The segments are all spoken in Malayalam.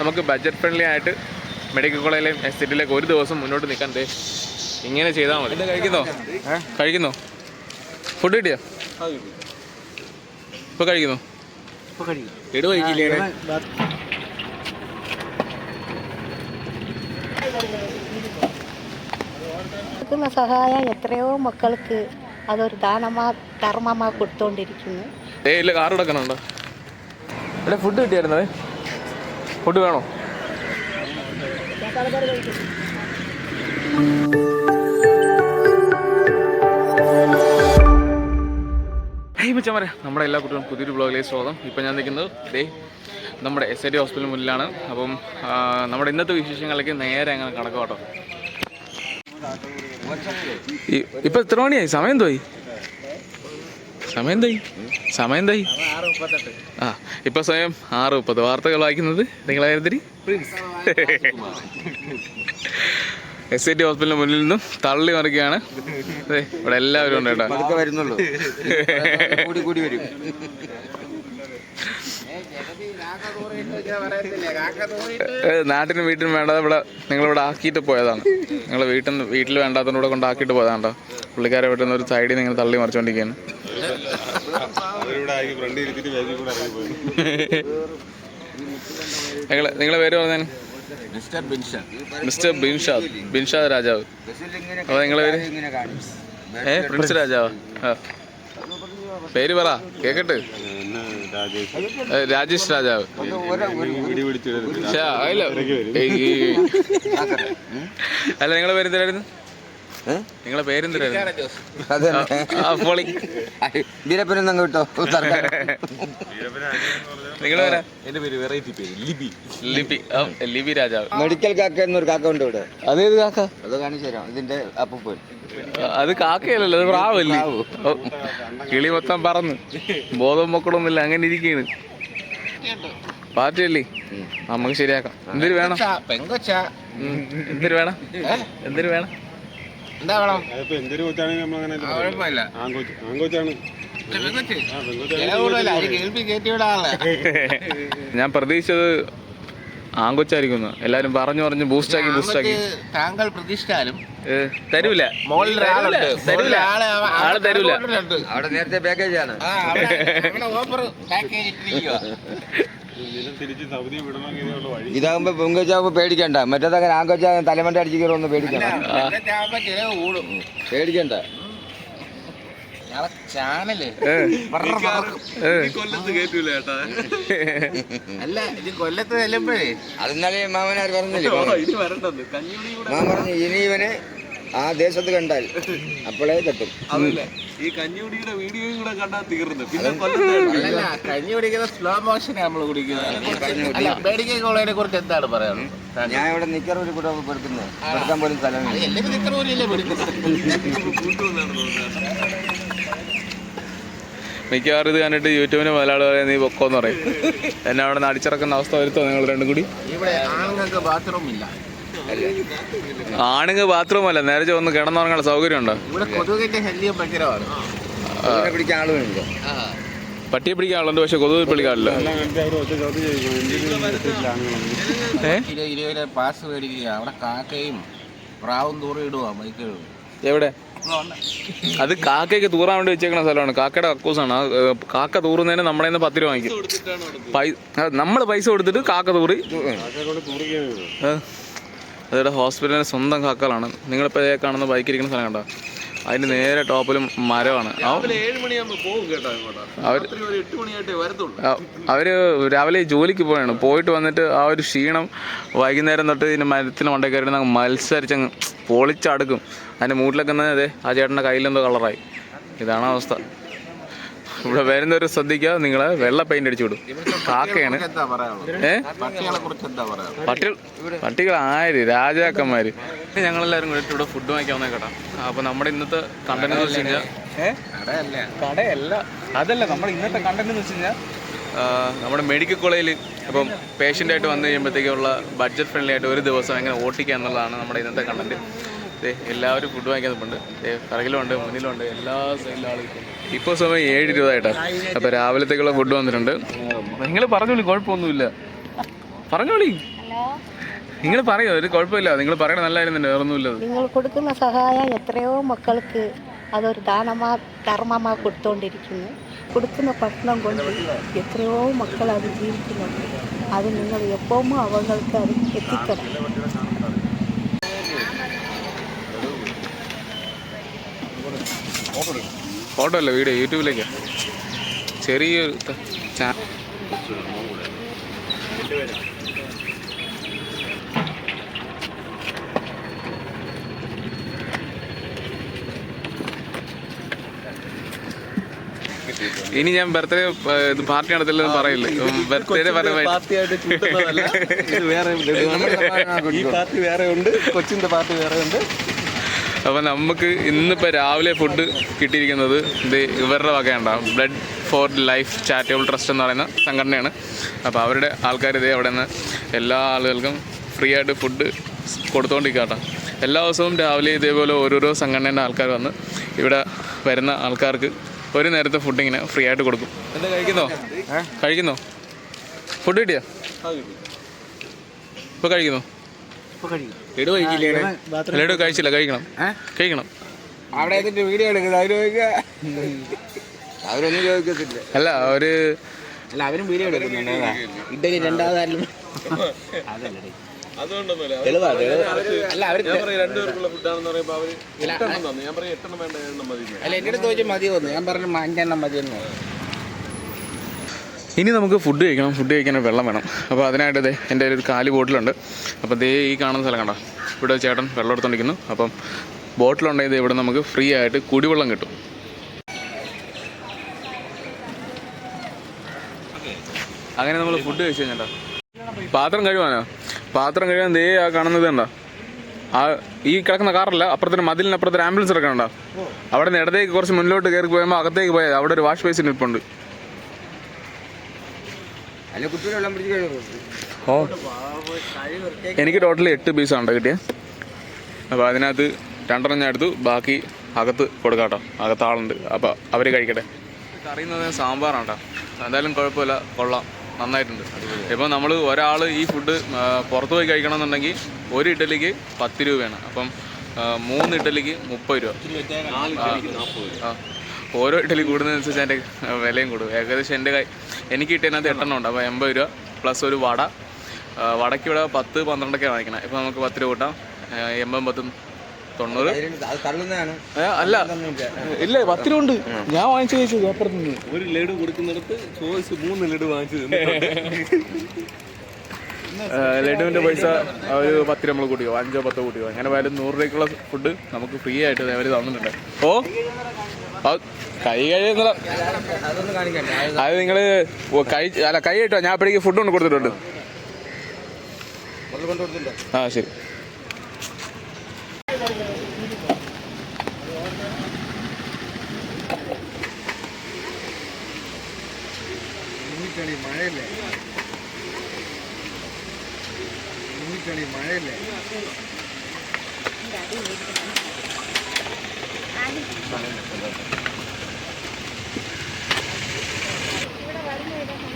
നമുക്ക് ബഡ്ജറ്റ് ഫ്രണ്ട്ലി ആയിട്ട് മെഡിക്കൽ കോളേജിലെയും എസ് സിറ്റിയിലേക്ക് ഒരു ദിവസം മുന്നോട്ട് നിൽക്കാൻ ദേ ഇങ്ങനെ ചെയ്താൽ മതി. കഴിക്കുന്നോ? കഴിക്കുന്നോ? ഫുഡ് കിട്ടിയോ? ഇപ്പോൾ കഴിക്കുന്നു? എടു കഴിക്കില്ലേ കൊടുക്കുന്ന സഹായം എത്രയോ മക്കൾക്ക് അതൊരു ദാനമാ ധർമ്മമാ കൊടുത്തോണ്ടിരിക്കുന്നു. ഏ ഇല്ല കാർ എടുക്കണുണ്ടോ? ഇവിടെ ഫുഡ് കിട്ടിയായിരുന്നേ? ഫുഡ് വേണോ? മച്ചമാരെ നമ്മുടെ എല്ലാ കുട്ടികളും പുതിയൊരു ബ്ലോഗിലേക്ക് സ്വാഗതം. ഇപ്പം ഞാൻ നിൽക്കുന്നത് ദേ നമ്മുടെ എസ് ഐ ടി ഹോസ്പിറ്റൽ മുന്നിലാണ്. അപ്പം നമ്മുടെ ഇന്നത്തെ വിശേഷങ്ങളിലേക്ക് നേരെ അങ്ങനെ കണക്ക് കേട്ടോ. ഇപ്പൊ എത്ര മണിയായി? സമയം തോയി സമയം തോയി സമയം തോയി ആ. ഇപ്പൊ സമയം ആറ് മുപ്പത്. വാർത്തകൾ വായിക്കുന്നത് നിങ്ങളായിരുന്നിരി എസ് ഐ ടി ഹോസ്പിറ്റലിന് മുന്നിൽ നിന്നും തള്ളി മറിക്കുകയാണ്. അതെ ഇവിടെ എല്ലാവരും ഉണ്ട് കേട്ടോ. വരുന്നുള്ളൂ. കൂടി കൂടി വരും. ഏ, നാട്ടിനും വീട്ടിനും വേണ്ടാതെ ഇവിടെ നിങ്ങളിവിടെ ആക്കിയിട്ട് പോയതാണ്. നിങ്ങൾ വീട്ടിൽ നിന്ന് വീട്ടിൽ വേണ്ടാത്തതിന് ഇവിടെ കൊണ്ടാക്കിയിട്ട് പോയതാണ്ടോ പുള്ളിക്കാരെ വീട്ടിൽ നിന്ന് ഒരു സൈഡിൽ നിങ്ങൾ തള്ളി മറിച്ചുകൊണ്ടിരിക്കുകയാണ് നിങ്ങളെ നിങ്ങളെ പേര് പറഞ്ഞാൽ മിസ്റ്റർ ബിൻഷാദ്. ബിൻഷാദ് രാജാവ്. അപ്പോൾ നിങ്ങളെ പേര്? കാണും ഏ പ്രിൻസ് രാജാവ്? ആ. പേര് പറ കേക്കട്ടെ. രാജേഷ് രാജാവ്. അല്ല നിങ്ങളെ പേര് എന്തിനായിരുന്നു നിങ്ങളെ പേരെന്തിരപ്പനും അങ്ങ് അതെ ആ പൊളി. വീരപ്പനൊന്നും കിട്ടോ സർക്കാർ നിങ്ങളെ പേരാ എന്റെ പേര് വെറൈറ്റി പേര് ലിബി. ലിബി. ലിബി ലിപി രാജാവ് മെഡിക്കൽ കാക്ക എന്നൊരു കാക്ക ഉണ്ട് ഇവിടെ. അതേത് കാക്ക? അത് കാണിച്ചു തരാം. ഇതിന്റെ അപ്പൂപ്പൻ. അത് കാക്കയല്ലല്ലോ അത് പ്രാവല്ലേ കിളി മൊത്തം പറന്ന്. ബോധം മക്കളൊന്നുമില്ല അങ്ങനെ ഇരിക്കുകയാണ് പാർട്ടിയല്ലേ? നമുക്ക് ശരിയാക്കാം. എന്തിനു വേണം? എന്തിനു വേണം? എന്തിനു വേണം? എന്താ വേണം? അതിപ്പോ എന്തൊരു കൊച്ചാണെങ്കിൽ നമ്മളങ്ങനെ കുഴപ്പമില്ല. ആൺകൊച്ച് ആൺകൊച്ചാണ്. പെങ്കൊച്ച് ആ പെൺകൊച്ച് വില കൂടുതല. അത് കേൾപ്പി കയറ്റി വിടാനുള്ള ഞാൻ പ്രതീക്ഷിച്ചത് ആങ്കൊച്ചായിരിക്കുന്നു. എല്ലാരും പറഞ്ഞു പറഞ്ഞു ബൂസ്റ്റാക്കി ബൂസ്റ്റാക്കി താങ്കൾ പ്രതീക്ഷിച്ചാലും തരൂല. തരൂല. ആൾ തരൂല. അവിടെ നേരത്തെ പാക്കേജ് ആണ്. ഇതാകുമ്പോ പൊങ്കച്ചാവ് പേടിക്കണ്ട. മറ്റേതങ്ങനെ ആങ്കൊച്ചാ തലമണ്ട അടിച്ചു കയറുമെന്ന് പേടിക്കണ്ട. പേടിക്കണ്ട. ചാനൽ. കൊല്ലത്ത് കേട്ടൂല ചേട്ടാ അല്ല ഇത് കൊല്ലത്ത് ചെല്ലുമ്പോഴേ. അത് ഇന്നലെ മാമനാർ പറഞ്ഞില്ലേ? മാമൻ പറഞ്ഞു ഇനി ഇവനെ ആ ദേശത്ത് കണ്ടാൽ അപ്പോഴേ തട്ടും. അതല്ല. ഈ കഞ്ഞിയുടിയുടെ വീഡിയോയും കൂടെ കണ്ടാൽ തീർന്നു. പിന്നെ അല്ലല്ല കഞ്ഞി കുടിക്കുന്ന സ്ലോ മോഷനെ നമ്മൾ കുടിക്കുന്നത്. അല്ല മെഡിക്കൽ കോളേജിനെ കുറിച്ച് എന്താണ് പറയാനുള്ളത്? ഞാൻ ഇവിടെ നിക്കറൂരി കൂടെ പെടുക്കുന്നത് പെടുത്താൻ പോലും സ്ഥലമില്ല എല്ലാവരും പോലെയല്ലേ പിടിക്കുന്നത് മിക്കവാറും ഇത് കണ്ടിട്ട് യൂട്യൂബിന് മലയാളം പറയാൻ നീ പൊക്കോന്ന് പറയും. എന്നെ അവിടെ നിന്ന് അടിച്ചിറക്കുന്ന അവസ്ഥ വരുത്തോ നിങ്ങൾ രണ്ടും കൂടി? ഇവിടെ ആണുങ്ങൾക്ക് ബാത്റൂം ഇല്ല. ആണുങ്ങൾ ബാത്റൂം അല്ല നേരെ ഒന്ന് കിടന്നുറങ്ങാനുള്ള സൗകര്യം ഉണ്ടോ ഇതിനെ പിടിക്കാൻ ആളുണ്ട് പട്ടിയെ പക്ഷെ കൊതുക് പിടിക്കാറില്ല. എവിടെ? അത് കാക്കയ്ക്ക് തൂറാൻ വേണ്ടി വെച്ചേക്കുന്ന സ്ഥലമാണ്. കാക്കയുടെ കക്കൂസാണ് ആ, കാക്ക തൂറുന്നതിന് നമ്മളെ നിന്ന് പത്ത് രൂപ വാങ്ങിക്കും. നമ്മൾ പൈസ കൊടുത്തിട്ട് കാക്ക തൂറി. അതിവിടെ ഹോസ്പിറ്റലിന്റെ സ്വന്തം കാക്കകളാണ്. നിങ്ങളിപ്പോൾ കാണുന്ന ബൈക്ക് ഇരിക്കുന്ന സ്ഥലം കണ്ടോ? അതിന്റെ നേരെ ടോപ്പിലും മരമാണ്. അവർ രാവിലെ ജോലിക്ക് പോയാണ്. പോയിട്ട് വന്നിട്ട് ആ ഒരു ക്ഷീണം വൈകുന്നേരം തൊട്ട് ഇതിന്റെ മരത്തിന് മണ്ടേ കയറി അങ്ങ് മത്സരിച്ചങ്ങ് പൊളിച്ചടുക്കും. അതിന്റെ മൂട്ടിലൊക്കെ അതെ ആ ചേട്ടന്റെ കയ്യിലെന്തോ കളറായി ഇതാണ് അവസ്ഥ. ഇവിടെ വരുന്നവർ ശ്രദ്ധിക്കുക. നിങ്ങളെ വെള്ള പെയിന്റ് അടിച്ചു വിടും. കാക്കയാണ്. പട്ടികൾ പട്ടികൾ ആര് രാജാക്കന്മാര്. ഞങ്ങളെല്ലാവരും കൂടി ഇവിടെ ഫുഡ് വാങ്ങിക്കാൻ വന്നേ കേട്ടോ അപ്പൊ നമ്മുടെ ഇന്നത്തെ കണ്ടന്റ് എന്ന് വെച്ച് കഴിഞ്ഞാൽ കടയല്ല. കടയല്ല. അതല്ല നമ്മുടെ ഇന്നത്തെ കണ്ടന്റ് എന്ന് വെച്ച് കഴിഞ്ഞാൽ നമ്മുടെ മെഡിക്കൽ കോളേജിൽ ഇപ്പം പേഷ്യന്റായിട്ട് വന്നു കഴിയുമ്പോഴത്തേക്കുള്ള ബഡ്ജറ്റ് ഫ്രണ്ട്ലി ആയിട്ട് ഒരു ദിവസം എങ്ങനെ ഓട്ടിക്കുക എന്നുള്ളതാണ് നമ്മുടെ ഇന്നത്തെ കണ്ടന്റ് എല്ലാവരും ഫുഡ് വാങ്ങിക്കുന്നുണ്ട് പിറകിലുണ്ട് മുന്നിലുണ്ട് എല്ലാ സൈഡിലും ഇപ്പൊ ഇപ്പോൾ സമയം ഏഴ് ആയിട്ടാ അപ്പോൾ രാവിലത്തേക്കുള്ള ഫുഡ് വന്നിട്ടുണ്ട് നിങ്ങൾ പറഞ്ഞോളി കുഴപ്പമൊന്നുമില്ല പറഞ്ഞോളി ഹലോ നിങ്ങൾ പറയോ ഒരു കുഴപ്പമില്ല നിങ്ങൾ പറയണ നല്ലായിരുന്നുണ്ട് വേറൊന്നുമില്ല ഒന്നുമില്ല നിങ്ങൾ കൊടുക്കുന്ന സഹായം എത്രയോ മക്കൾക്ക് അതൊരു ദാനമാ ധർമ്മമാ കൊടുത്തുകൊണ്ടിരിക്കുന്നു കൊടുക്കുന്ന ഭക്ഷണം കൊണ്ട് എത്രയോ മക്കൾ അത് ജീവിക്കുന്നുണ്ട് അത് നിങ്ങൾ എപ്പോഴും അവങ്ങൾക്ക് അത് എത്തിക്കണം ഫോട്ടോ അല്ല വീഡിയോ യൂട്യൂബിലേക്കാ. ചെറിയൊരു ഇനി ഞാൻ ബർത്ത്ഡേ ഇത് പാർട്ടി നടത്തില്ലെന്ന് പറയില്ല. ബർത്ത്ഡേ പാർട്ടി വേറെ ഉണ്ട്. കൊച്ചിന്റെ പാർട്ടി വേറെ ഉണ്ട്. അപ്പോൾ നമുക്ക് ഇന്നിപ്പോൾ രാവിലെ ഫുഡ് കിട്ടിയിരിക്കുന്നത് ഇത് ഇവരുടെ വകയുണ്ടാവും blood for life charitable trust എന്ന് പറയുന്ന സംഘടനയാണ്. അപ്പോൾ അവരുടെ ആൾക്കാർ ഇതേ അവിടെ നിന്ന് എല്ലാ ആളുകൾക്കും ഫ്രീ ആയിട്ട് ഫുഡ് കൊടുത്തുകൊണ്ടിരിക്കട്ടോ എല്ലാ ദിവസവും രാവിലെ ഇതേപോലെ ഓരോരോ സംഘടനയുടെ ആൾക്കാർ വന്ന് ഇവിടെ വരുന്ന ആൾക്കാർക്ക് ഒരു നേരത്തെ ഫുഡ് ഇങ്ങനെ ഫ്രീ ആയിട്ട് കൊടുക്കും. എന്താ കഴിക്കുന്നോ? കഴിക്കുന്നോ? ഫുഡ് കിട്ടിയോ? ഇപ്പോൾ കഴിക്കുന്നോ? ലഡു കഴിക്കില്ലേ ലഡു കഴിച്ചില്ല കഴിക്കണം. കഴിക്കണം. അവിടെ വീഡിയോ എടുക്കുന്നത് അവർ അവരൊന്നും ചോദിക്കത്തില്ല. അല്ല ഒരു അല്ല അവരും വീഡിയോ എടുക്കുന്നുണ്ട്. ഇഡലി രണ്ടാമതായാലും. അല്ല എന്നോട് അവർ ചോദിച്ചാൽ മതി വന്നു ഞാൻ പറഞ്ഞു അഞ്ചെണ്ണം മതി എന്ന് ഇനി നമുക്ക് ഫുഡ് കഴിക്കണം. ഫുഡ് കഴിക്കാൻ വെള്ളം വേണം. അപ്പോൾ അതിനായിട്ട് ദേ എന്റെ ഒരു കാലി ബോട്ടിലുണ്ട്. അപ്പോൾ ദേ ഈ കാണുന്ന സ്ഥലം കണ്ടോ? ഇവിടെ ചേട്ടൻ വെള്ളം എടുത്തോണ്ടിരിക്കുന്നു. അപ്പം ബോട്ടിലുണ്ടെങ്കിൽ ഇവിടെ നമുക്ക് ഫ്രീ ആയിട്ട് കുടിവെള്ളം കിട്ടും. അങ്ങനെ നമ്മൾ ഫുഡ് കഴിച്ചു കഴിഞ്ഞാ പാത്രം കഴിവാനോ പാത്രം കഴിയാൻ ദേ ആ കാണുന്നത് കണ്ടോ? ആ ഈ കിടക്കുന്ന കാറല്ല അപ്പുറത്തിന് മതിലിന് അപ്പുറത്തൊരു ആംബുലൻസ് കിടക്കണുണ്ടോ അവിടെ നിന്ന് ഇടത്തേക്ക് കുറച്ച് മുന്നോട്ട് കയറി പോയപ്പോൾ അകത്തേക്ക് പോയത് അവിടെ ഒരു വാഷ് ബേസിൻ ഇരിപ്പുണ്ട് അല്ല കുട്ടിയുടെ വെള്ളം പിടിച്ച് കഴിയും ഓ. എനിക്ക് ടോട്ടൽ എട്ട് പീസാണ് കിട്ടിയത് അപ്പോൾ അതിനകത്ത് രണ്ടെണ്ണം ഞാൻ എടുത്തു. ബാക്കി അകത്ത് കൊടുക്കാട്ടോ അകത്ത് ആളുണ്ട്. അപ്പോൾ അവർ കഴിക്കട്ടെ. കറിയുന്നത് സാമ്പാറാണ് കേട്ടോ. എന്തായാലും കുഴപ്പമില്ല. കൊള്ളാം. നന്നായിട്ടുണ്ട്. ഇപ്പോൾ നമ്മൾ ഒരാൾ ഈ ഫുഡ് പുറത്ത് പോയി കഴിക്കണം എന്നുണ്ടെങ്കിൽ ഒരു ഇഡലിക്ക് പത്ത് രൂപയാണ്. അപ്പം മൂന്ന് ഇഡലിക്ക് മുപ്പത് രൂപ. നാല് ഇഡലിക്ക് നാൽപ്പത് രൂപ. ഓരോ ഇഡലി കൂടുന്നതനുസരിച്ച് അതിന്റെ വിലയും കൂടും. ഏകദേശം എന്റെ കൈ എനിക്ക് കിട്ടിയതിനകത്ത് എട്ടെണ്ണം ഉണ്ട്. അപ്പോൾ എൺപത് രൂപ പ്ലസ് ഒരു വട. വടയ്ക്ക് ഇവിടെ പത്ത് പന്ത്രണ്ടൊക്കെ വാങ്ങിക്കണം. ഇപ്പോൾ നമുക്ക് പത്ത് രൂപ കൂട്ടാം. എൺപതും പത്തും തൊണ്ണൂറ്. അല്ല. ഇല്ല പത്ത് രൂപ ഉണ്ട്. ഞാൻ വാങ്ങിച്ചു കഴിച്ചു അപ്പുറത്ത് നിന്ന്. ഒരു ലഡു കൊടുക്കുന്നിടത്ത് ചോദിച്ച് മൂന്ന് ലഡു വാങ്ങിച്ചു. ലഡുവിന്റെ പൈസ ഒരു പത്ത് രൂപ നമ്മൾ കൂട്ടിയോ അഞ്ചോ പത്തോ കൂട്ടിയോ അങ്ങനെ പോയാലും നൂറ് രൂപയ്ക്കുള്ള ഫുഡ് നമുക്ക് ഫ്രീ ആയിട്ട് അവർ തന്നിട്ടുണ്ട്. ഓ? കൈ കഴിയുന്ന അത് നിങ്ങൾ കൈ അല്ല കൈ ഇട്ടോ. ഞാൻ അപ്പോഴേക്ക് ഫുഡ് കൊണ്ട് കൊടുത്തിട്ടുണ്ട്. ആ ശരി. മഴയല്ലേ? മഴയല്ലേ?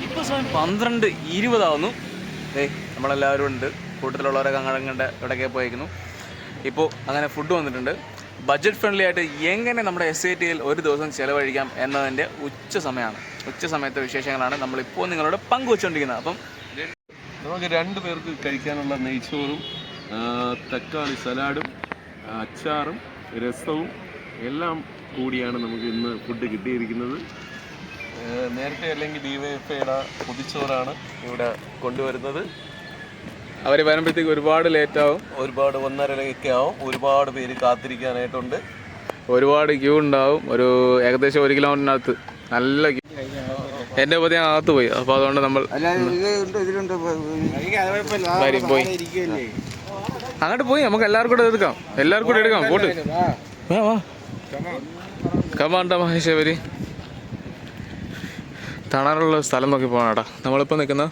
ഇപ്പോൾ സമയം പന്ത്രണ്ട് ഇരുപതാവുന്നു. ഏ നമ്മളെല്ലാവരും ഉണ്ട്. കൂട്ടത്തിലുള്ളവരൊക്കെ അങ്ങടങ്ങണ്ട ഇവിടെയൊക്കെ പോയേക്കുന്നു. ഇപ്പോൾ അങ്ങനെ ഫുഡ് വന്നിട്ടുണ്ട്. ബഡ്ജറ്റ് ഫ്രണ്ട്ലി ആയിട്ട് എങ്ങനെ നമ്മുടെ എസ് ഐ ടിയിൽ ഒരു ദിവസം ചിലവഴിക്കാം എന്നതിന്റെ ഉച്ച സമയമാണ്. ഉച്ച സമയത്തെ വിശേഷങ്ങളാണ് നമ്മളിപ്പോൾ നിങ്ങളോട് പങ്കുവച്ചുകൊണ്ടിരിക്കുന്നത് അപ്പം നമുക്ക് രണ്ട് പേർക്ക് കഴിക്കാനുള്ള നെയ്ച്ചോറും തക്കാളി സലാഡും അച്ചാറും രസവും എല്ലാം കൂടിയാണ് നമുക്ക് ഇന്ന് ഫുഡ് കിട്ടിയിരിക്കുന്നത്. നേരത്തെ അല്ലെങ്കിൽ ഡിവൈഎഫ്ഐയുടെ പൊതിച്ചോറാണ് ഇവിടെ കൊണ്ടുവരുന്നത്. അവർ വരുമ്പോഴത്തേക്ക് ഒരുപാട് ലേറ്റ് ആവും. ഒരുപാട് ഒന്നരയൊക്കെ ആവും. ഒരുപാട് പേര് കാത്തിരിക്കാനായിട്ടുണ്ട്. ഒരുപാട് ക്യൂ ഉണ്ടാവും. ഒരു ഏകദേശം ഒരു കിലോമീറ്ററിനകത്ത് നല്ല ക്യൂ എന്റെ പതി ഞാൻ അകത്ത് പോയി. അപ്പോൾ അതുകൊണ്ട് നമ്മൾ പോയി. അങ്ങോട്ട് പോയി. നമുക്ക് എല്ലാവർക്കും കൂടെ എടുക്കാം. എല്ലാവർക്കും കൂടെ എടുക്കാം. പോട്ട്. വാ വാ. കമാണ്ട മഹേശ്വരി. തണലുള്ള സ്ഥലം നോക്കി പോകണേട്ടാ നമ്മളിപ്പോൾ നിൽക്കുന്ന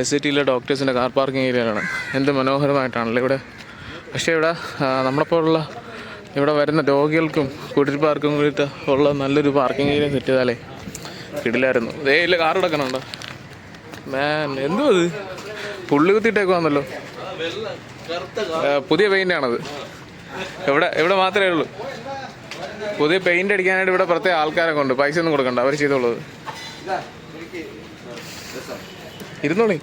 എസ് സി ടിയിലെ ഡോക്ടേഴ്സിന്റെ കാർ പാർക്കിംഗ് ഏരിയയിലാണ് എന്ത് മനോഹരമായിട്ടാണല്ലോ ഇവിടെ. പക്ഷേ ഇവിടെ നമ്മളെപ്പോലുള്ള ഇവിടെ വരുന്ന രോഗികൾക്കും കുടിരിപ്പാർക്കും കൂടിയിട്ട് ഉള്ള നല്ലൊരു പാർക്കിംഗ് ഏരിയ സെറ്റ് ചെയ്താലേ കിടിലായിരുന്നു. ദേ ഇല്ല കാർ എടുക്കണുണ്ടോ? മാൻ എന്തോ അത്? പുള്ളി കുത്തിയിട്ടേക്ക് വന്നല്ലോ പുതിയ പെയിന്റാണത് എവിടെ എവിടെ മാത്രമേ ഉള്ളൂ? പുതിയ പെയിന്റ് അടിക്കാനായിട്ട് ഇവിടെ പ്രത്യേക ആൾക്കാരൊക്കെ ഉണ്ട്. പൈസ ഒന്നും കൊടുക്കണ്ട. അവർ ചെയ്തോളൂ. ഇരുന്നോളി.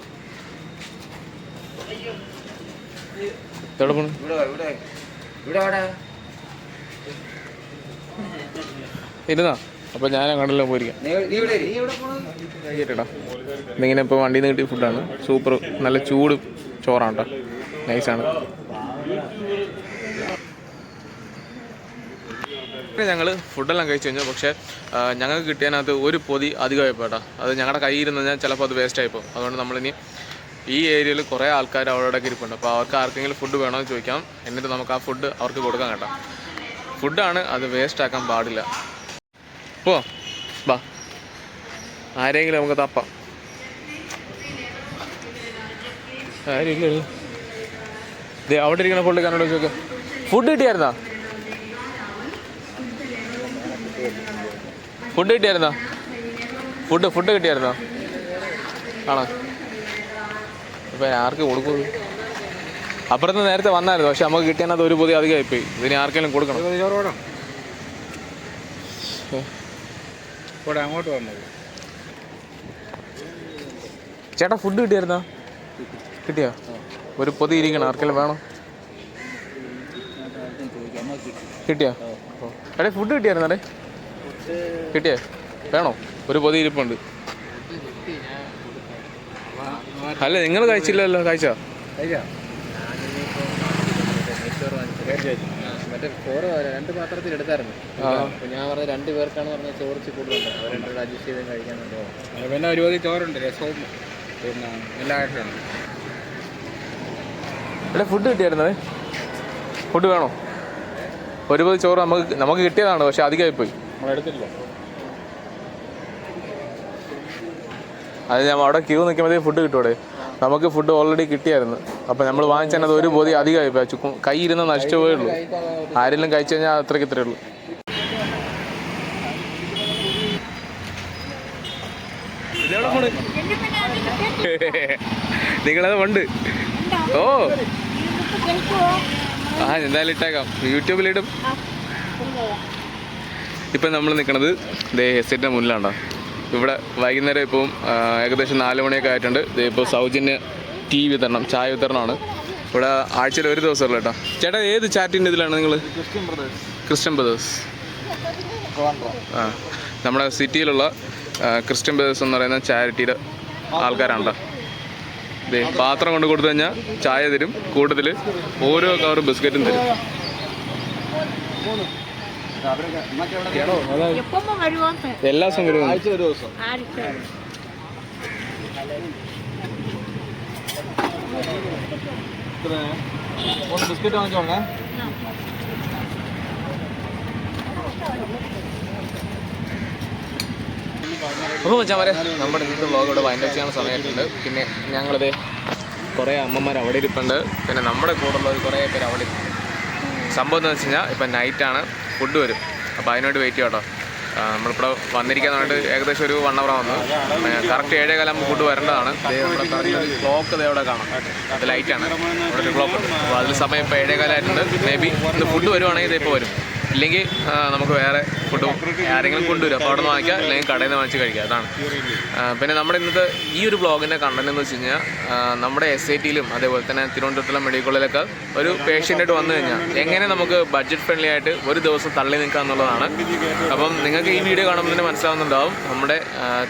ഇരുന്നാ. അപ്പൊ ഞാൻ അങ്ങോട്ടല്ലോ പോയിരിക്കാം. ഇതിങ്ങനെ ഇപ്പോൾ വണ്ടിയിൽ നിന്ന് കിട്ടിയ ഫുഡാണ് സൂപ്പർ നല്ല ചൂട് ചോറാണ് കേട്ടോ നൈസാണ് ഞങ്ങൾ ഫുഡെല്ലാം കഴിച്ചു കഴിഞ്ഞു. പക്ഷേ ഞങ്ങൾക്ക് കിട്ടിയതിനകത്ത് ഒരു പൊതി അധികമായി അത് ഞങ്ങളുടെ കയ്യിൽ ഇരുന്ന് കഴിഞ്ഞാൽ ചിലപ്പോൾ അത് വേസ്റ്റ് ആയിപ്പോൾ അതുകൊണ്ട് നമ്മളിനി ഈ ഏരിയയിൽ കുറേ ആൾക്കാർ അവിടെയൊക്കെ ഇരിപ്പുണ്ട്. അപ്പോൾ അവർക്ക് ആർക്കെങ്കിലും ഫുഡ് വേണോ എന്ന് ചോദിക്കാം. എന്നിട്ട് നമുക്ക് ആ ഫുഡ് അവർക്ക് കൊടുക്കാൻ കേട്ടോ. ഫുഡാണ് അത് വേസ്റ്റ് ആക്കാൻ പാടില്ല. പോ ബാ. ആരെങ്കിലും നമുക്ക് തപ്പാം. ആരെങ്കിലും ദേ അവിടെ ഇരിക്കുന്ന പുള്ളിക്കാരനോട് ചോദിക്കാം. ഫുഡ് കിട്ടിയായിരുന്നാ? ഫുഡ് കിട്ടിയായിരുന്നോ? ഫുഡ് ഫുഡ് കിട്ടിയായിരുന്നോ? ആണോ? ഇപ്പം ആർക്ക് കൊടുക്കും? അപ്പുറത്ത് നേരത്തെ വന്നായിരുന്നു. പക്ഷെ നമുക്ക് കിട്ടിയാൽ ഒരു പൊതി അധികമായിപ്പോയി ഇതിന് ആർക്കെങ്കിലും കൊടുക്കണം. അങ്ങോട്ട് വന്നത്. ചേട്ടാ ഫുഡ് കിട്ടിയായിരുന്നോ? കിട്ടിയോ? ഒരു പൊതി ഇരിക്കണം. ആർക്കെങ്കിലും വേണം? കിട്ടിയോ? എടേ ഫുഡ് കിട്ടിയായിരുന്നേ കിട്ടിയേ? വേണോ? ഒരു പൊതി ഇരിപ്പുണ്ട്. അല്ല നിങ്ങൾ കഴിച്ചില്ലല്ലോ കഴിച്ചോ? മറ്റേ ചോറ് രണ്ട് പാത്രത്തിൽ എടുത്തായിരുന്നു. ആ. അപ്പൊ ഞാൻ പറഞ്ഞ രണ്ട് പേർക്കാണ് പറഞ്ഞ ചോറ് ഇച്ചിരി കൂടുതലുണ്ട്. അവർ രണ്ടുകൂടെ അഡ്ജസ്റ്റ് ചെയ്ത് കഴിക്കാനുണ്ടോ പിന്നെ ഒരുപാട് ചോറുണ്ട് രസവും. പിന്നെ എല്ലാ ആയിട്ടുണ്ട് എടേ ഫുഡ് കിട്ടിയായിരുന്നേ? ഫുഡ് വേണോ? ഒരുപാട് പൊതി ചോറ് നമുക്ക് നമുക്ക് കിട്ടിയതാണ് പക്ഷെ അധികമായിപ്പോയി. നമ്മളെടുത്തില്ല അത് ഞാൻ അവിടെ ക്യൂ നിൽക്കുമ്പോഴേ ഫുഡ് കിട്ടൂടെ നമുക്ക് ഫുഡ് ഓൾറെഡി കിട്ടിയായിരുന്നു. അപ്പം നമ്മൾ വാങ്ങിച്ചത് ഒരു ബോധി അധികമായി പോയി ചുക്കും കൈ ഇരുന്ന് നശിച്ചു പോയേ ഉള്ളൂ ആരെങ്കിലും കഴിച്ചു കഴിഞ്ഞാൽ അത്രയ്ക്ക് ഇത്രയേ ഉള്ളൂ. നിങ്ങളത് ഉണ്ട് ഓ. ആ എന്തായാലും ഇട്ടേക്കാം. യൂട്യൂബിലിടും ഇപ്പം നമ്മൾ നിൽക്കുന്നത് ദേ എസ്റ്റേറ്റിന്റെ മുന്നിലാണ്ടോ. ഇവിടെ വൈകുന്നേരം ഇപ്പം ഏകദേശം നാല് മണിയൊക്കെ ആയിട്ടുണ്ട്. ഇപ്പോൾ സൗജന്യ ടീ വിതരണം ചായ വിതരണമാണ്. ഇവിടെ ആഴ്ചയിൽ ഒരു ദിവസമുള്ളൂ കേട്ടോ ചേട്ടാ ഏത് ചാറ്റിന്റെ ഇതിലാണ് നിങ്ങൾ? ക്രിസ്ത്യൻ ബ്രദേഴ്സ് ആ നമ്മുടെ സിറ്റിയിലുള്ള ക്രിസ്ത്യൻ ബ്രദേഴ്സ് എന്ന് പറയുന്ന ചാരിറ്റിയുടെ ആൾക്കാരാണ് കേട്ടോ ദേ പാത്രം കൊണ്ട് കൊടുത്തു കഴിഞ്ഞാൽ ചായ തരും. കൂട്ടത്തിൽ ഓരോ കവർ ബിസ്ക്കറ്റും തരും. എല്ലാ ദിവസവും വരും ഒരു ദിവസം. ബിസ്ക്കറ്റ് വാങ്ങിച്ചോളേ അപ്പോൾ വെച്ചാൽ നമ്മുടെ ഇന്നത്തെ വ്ളോഗ് ഇവിടെ വൈൻഡപ്പ് ചെയ്യാൻ സമയമായിട്ടുണ്ട്. പിന്നെ ഞങ്ങളിത് കുറേ അമ്മമാർ അവിടെ ഇരിപ്പുണ്ട്. പിന്നെ നമ്മുടെ കൂടെ ഉള്ളവർ കുറേ പേര് അവിടെ ഇരിപ്പുണ്ട്. സംഭവം എന്ന് വെച്ച് കഴിഞ്ഞാൽ ഇപ്പം നൈറ്റാണ് ഫുഡ് വരും അപ്പോൾ അതിനുവേണ്ടി വെയിറ്റ് ചെയ്യാം കേട്ടോ നമ്മളിവിടെ പറഞ്ഞിട്ട് ഏകദേശം ഒരു വൺ അവർ വന്നു കറക്റ്റ് ഏഴേ കാലം ഫുഡ് വരേണ്ടതാണ്. ക്ലോക്ക് അവിടെ കാണാം. അത് ലൈറ്റാണ് ഇവിടെ ഒരു ക്ലോക്ക് ഉണ്ട്. അപ്പോൾ അതിൽ സമയം ഇപ്പോൾ ഏഴേ കാലമായിട്ടുണ്ട് മേ ബി ഇന്ന് ഫുഡ് വരുവാണെങ്കിൽ ഇതിപ്പോൾ വരും. ഇല്ലെങ്കിൽ നമുക്ക് വേറെ ഫുഡ് ആരെങ്കിലും കൊണ്ടുവരും. അപ്പോൾ അവിടെ നിന്ന് വാങ്ങിക്കാം അല്ലെങ്കിൽ കടയിൽ നിന്ന് വാങ്ങിച്ച് കഴിക്കാം അതാണ്. പിന്നെ നമ്മുടെ ഇന്നത്തെ ഈ ഒരു ബ്ലോഗിന്റെ കണ്ടന്റ് എന്ന് വെച്ച് കഴിഞ്ഞാൽ നമ്മുടെ എസ് ഐ ടിയിലും അതേപോലെ തന്നെ തിരുവനന്തപുരത്തുള്ള മെഡിക്കൽ കോളേജിലൊക്കെ ഒരു പേഷ്യന്റായിട്ട് വന്നു കഴിഞ്ഞാൽ എങ്ങനെ നമുക്ക് ബഡ്ജറ്റ് ഫ്രണ്ട്ലി ആയിട്ട് ഒരു ദിവസം തള്ളി നിൽക്കുക എന്നുള്ളതാണ്. അപ്പം നിങ്ങൾക്ക് ഈ വീഡിയോ കാണുമ്പോൾ തന്നെ മനസ്സിലാവുന്നുണ്ടാവും നമ്മുടെ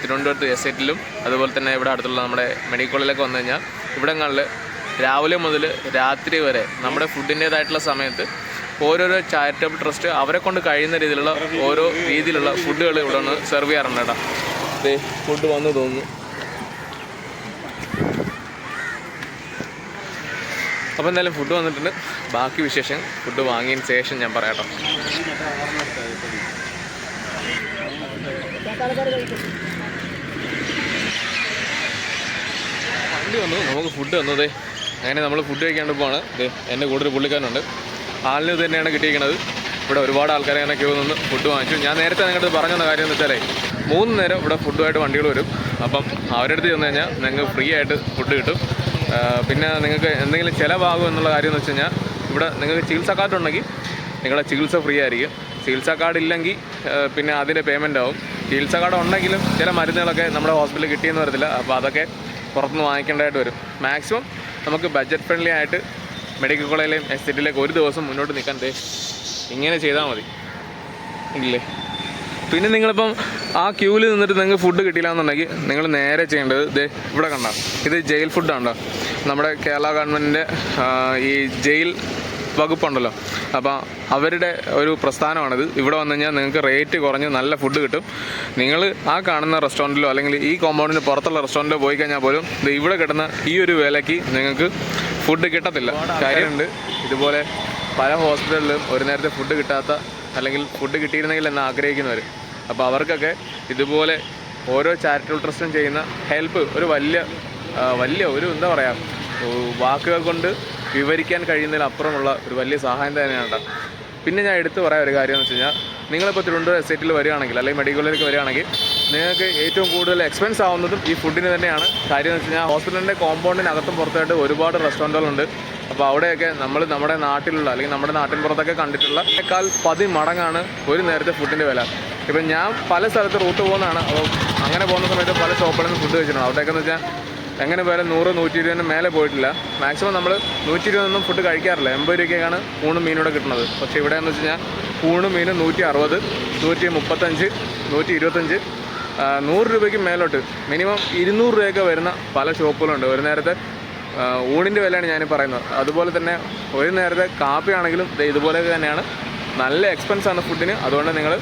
തിരുവനന്തപുരത്ത് എസ് ഐ ടിയിലും അതുപോലെ തന്നെ ഇവിടെ അടുത്തുള്ള നമ്മുടെ മെഡിക്കൽ കോളേജിലൊക്കെ വന്നു കഴിഞ്ഞാൽ ഇവിടങ്ങളിൽ രാവിലെ മുതൽ രാത്രി വരെ നമ്മുടെ ഫുഡിന്റേതായിട്ടുള്ള സമയത്ത് ഓരോരോ ചാരിറ്റബിൾ ട്രസ്റ്റ് അവരെ കൊണ്ട് കഴിയുന്ന രീതിയിലുള്ള ഓരോ രീതിയിലുള്ള ഫുഡുകൾ ഇവിടെ ഒന്ന് സെർവ് ചെയ്യാറുണ്ട് കേട്ടോ. ദേ ഫുഡ് വന്നു തോന്നുന്നു. അപ്പോൾ എന്തായാലും ഫുഡ് വന്നിട്ടുണ്ട്. ബാക്കി വിശേഷം ഫുഡ് വാങ്ങിയതിന് ശേഷം ഞാൻ പറയാം കേട്ടോ. വണ്ടി വന്നു നമുക്ക് ഫുഡ് വന്നതേ അങ്ങനെ നമ്മൾ ഫുഡ് കഴിക്കാണ്ട് പോവാണ്. ദേ എന്റെ കൂടെ ഒരു പുള്ളിക്കാരനുണ്ട്. ആളിന് തന്നെയാണ് കിട്ടിയിരിക്കുന്നത്. ഇവിടെ ഒരുപാട് ആൾക്കാരെ അങ്ങനെ ക്യൂ നിന്ന് ഫുഡ് വാങ്ങിച്ചു. ഞാൻ നേരത്തെ നിങ്ങളുടെ പറഞ്ഞ കാര്യം എന്ന് വെച്ചാലേ മൂന്ന് നേരം ഇവിടെ ഫുഡുമായിട്ട് വണ്ടികൾ വരും. അപ്പം അവരുടെ അടുത്ത് ചെന്ന് കഴിഞ്ഞാൽ നിങ്ങൾക്ക് ഫ്രീ ആയിട്ട് ഫുഡ് കിട്ടും. പിന്നെ നിങ്ങൾക്ക് എന്തെങ്കിലും ചിലവാകും എന്നുള്ള കാര്യം എന്ന് വെച്ച് കഴിഞ്ഞാൽ ഇവിടെ നിങ്ങൾക്ക് ചികിത്സാ കാർഡ് ഉണ്ടെങ്കിൽ നിങ്ങളുടെ ചികിത്സ ഫ്രീ ആയിരിക്കും. ചികിത്സാ കാർഡ് ഇല്ലെങ്കിൽ പിന്നെ അതിന്റെ പേയ്മെന്റ് ആവും. ചികിത്സാ കാർഡ് ഉണ്ടെങ്കിലും ചില മരുന്നുകളൊക്കെ നമ്മുടെ ഹോസ്പിറ്റലിൽ കിട്ടിയെന്ന് വരത്തില്ല. അപ്പോൾ അതൊക്കെ പുറത്തുനിന്ന് വാങ്ങിക്കേണ്ടതായിട്ട് വരും. മാക്സിമം നമുക്ക് ബഡ്ജറ്റ് ഫ്രണ്ട്ലി ആയിട്ട് മെഡിക്കൽ കോളേജിലെയും എസ്റ്റേറ്റിലേക്ക് ഒരു ദിവസം മുന്നോട്ട് നിൽക്കാൻ ദേ ഇങ്ങനെ ചെയ്താൽ മതി. ഇല്ലേ? പിന്നെ നിങ്ങളിപ്പം ആ ക്യൂവിൽ നിന്നിട്ട് നിങ്ങൾക്ക് ഫുഡ് കിട്ടിയില്ല എന്നുണ്ടെങ്കിൽ നിങ്ങൾ നേരെ ചെയ്യേണ്ടത് ദേ ഇവിടെ കണ്ട. ഇത് ജയിൽ ഫുഡാണ്ടോ നമ്മുടെ കേരള ഗവൺമെന്റിന്റെ ഈ ജയിൽ വകുപ്പുണ്ടല്ലോ. അപ്പോൾ അവരുടെ ഒരു പ്രസ്ഥാനമാണിത്. ഇവിടെ വന്നു കഴിഞ്ഞാൽ നിങ്ങൾക്ക് റേറ്റ് കുറഞ്ഞ് നല്ല ഫുഡ് കിട്ടും. നിങ്ങൾ ആ കാണുന്ന റെസ്റ്റോറന്റിലോ അല്ലെങ്കിൽ ഈ കോമ്പൗണ്ടിന് പുറത്തുള്ള റെസ്റ്റോറന്റിലോ പോയി കഴിഞ്ഞാൽ പോലും ദേ ഇവിടെ കിട്ടുന്ന ഈ ഒരു വിലയ്ക്ക് നിങ്ങൾക്ക് ഫുഡ് കിട്ടത്തില്ല. കാര്യമുണ്ട് ഇതുപോലെ പല ഹോസ്പിറ്റലിലും ഒരു നേരത്തെ ഫുഡ് കിട്ടാത്ത അല്ലെങ്കിൽ ഫുഡ് കിട്ടിയിരുന്നെങ്കിൽ എന്ന് ആഗ്രഹിക്കുന്നവർ അപ്പോൾ അവർക്കൊക്കെ ഇതുപോലെ ഓരോ ചാരിറ്റബിൾ ട്രസ്റ്റും ചെയ്യുന്ന ഹെൽപ്പ് ഒരു വലിയ വലിയ ഒരു എന്താ പറയുക വാക്കുകൾ കൊണ്ട് വിവരിക്കാൻ കഴിയുന്നതിലപ്പുറമുള്ള ഒരു വലിയ സഹായം തന്നെയാണ് കേട്ടോ പിന്നെ ഞാൻ എടുത്തു പറയാൻ ഒരു കാര്യം എന്ന് വെച്ച് കഴിഞ്ഞാൽ നിങ്ങളിപ്പോൾ തിരുവനന്തപുരം എസ്റ്റേറ്റിൽ വരികയാണെങ്കിൽ അല്ലെങ്കിൽ മെഡിക്കലിലേക്ക് വരികയാണെങ്കിൽ നിങ്ങൾക്ക് ഏറ്റവും കൂടുതൽ എക്സ്പെൻസ് ആവുന്നതും ഈ ഫുഡിന് തന്നെയാണ്. കാര്യം എന്ന് വെച്ച് കഴിഞ്ഞാൽ ഹോസ്പിറ്റലിന്റെ കോമ്പൗണ്ടിനകത്തും പുറത്തായിട്ട് ഒരുപാട് റെസ്റ്റോറന്റുകളുണ്ട് അപ്പോൾ അവിടെയൊക്കെ നമ്മൾ നമ്മുടെ നാട്ടിലുള്ള അല്ലെങ്കിൽ നമ്മുടെ നാട്ടിൻ പുറത്തൊക്കെ കണ്ടിട്ടുള്ള ക്കാൾ പതി മടങ്ങാണ് ഒരു നേരത്തെ ഫുഡിന്റെ വില. ഇപ്പം ഞാൻ പല സ്ഥലത്ത് റൂട്ട് പോകുന്നതാണ്. അപ്പോൾ അങ്ങനെ പോകുന്ന സമയത്ത് പല ഷോപ്പുകളിൽ നിന്ന് ഫുഡ് കഴിച്ചിട്ടുണ്ട് അവിടെയൊക്കെ എന്ന് വെച്ചാൽ എങ്ങനെ പോയാലും നൂറ് നൂറ്റി ഇരുപതിന് മേലെ പോയിട്ടില്ല. മാക്സിമം നമ്മൾ നൂറ്റി ഇരുപതൊന്നും ഫുഡ് കഴിക്കാറില്ല. എൺപത് രൂപയ്ക്കാണ് ഊണും മീനൂടെ കിട്ടുന്നത് പക്ഷേ ഇവിടെ എന്ന് വെച്ച് കഴിഞ്ഞാൽ ഊണും മീനും നൂറ്റി അറുപത് നൂറ്റി മുപ്പത്തഞ്ച് നൂറ്റി ഇരുപത്തഞ്ച് നൂറ് രൂപയ്ക്ക് മേലോട്ട്. മിനിമം ഇരുന്നൂറ് രൂപയൊക്കെ വരുന്ന പല ഷോപ്പുകളുണ്ട്. ഒരു നേരത്തെ ഊണിന്റെ വിലയാണ് ഞാൻ പറയുന്നത്. അതുപോലെ തന്നെ ഒരു നേരത്തെ കാപ്പി ആണെങ്കിലും ദേ ഇതുപോലെയൊക്കെ തന്നെയാണ്. നല്ല എക്സ്പെൻസാണ് ഫുഡിന് അതുകൊണ്ട് നിങ്ങൾ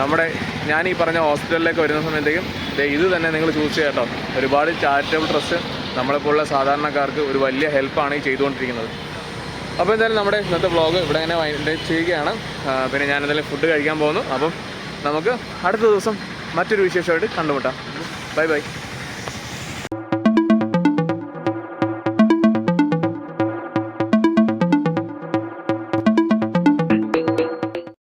നമ്മുടെ ഞാൻ ഈ പറഞ്ഞ ഹോസ്പിറ്റലിലേക്ക് വരുന്ന സമയത്തേക്കും ഇത് തന്നെ നിങ്ങൾ ചൂസ് ചെയ്യട്ടോ ഒരുപാട് ചാരിറ്റബിൾ ട്രസ്റ്റ് നമ്മളെപ്പോലുള്ള സാധാരണക്കാർക്ക് ഒരു വലിയ ഹെൽപ്പാണ് ഈ ചെയ്തുകൊണ്ടിരിക്കുന്നത്. അപ്പോൾ എന്തായാലും നമ്മുടെ ഇന്നത്തെ വ്ളോഗ് ഇവിടെ ഇങ്ങനെ വൈൻഡ് ചെയ്യുകയാണ്. പിന്നെ ഞാൻ എന്തായാലും ഫുഡ് കഴിക്കാൻ പോകുന്നു. അപ്പം നമുക്ക് അടുത്ത ദിവസം മറ്റൊരു വിശേഷമായിട്ട് കണ്ടുമുട്ടാം. Bye bye